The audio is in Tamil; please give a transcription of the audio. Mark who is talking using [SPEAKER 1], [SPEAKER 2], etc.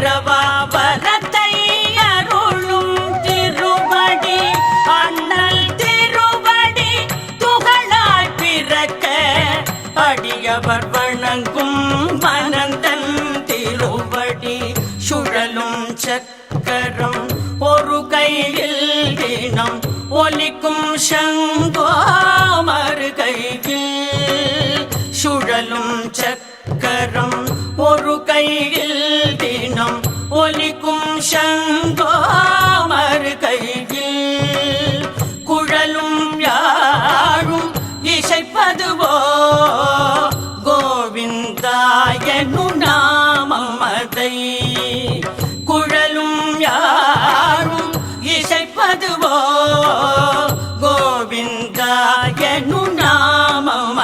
[SPEAKER 1] திருவாபரத்தை அருளும் திருவடி அண்ணல் திருவடி துகளாய் பிறக்க அடியவர் வணங்கும் மனந்தன் திருவடி. சுழலும் சக்கரம் ஒரு கையில் தினம் ஒலிக்கும் சங்கோ மறு கையில். சுழலும் சக்கரம் ஒரு கையில் மாமர் கையில் குழலும் யாழும் இசைப்பதுவோ? கோவிந்தாயனு நாமதை குழலும் யாரும் இசைப்பதுவோ?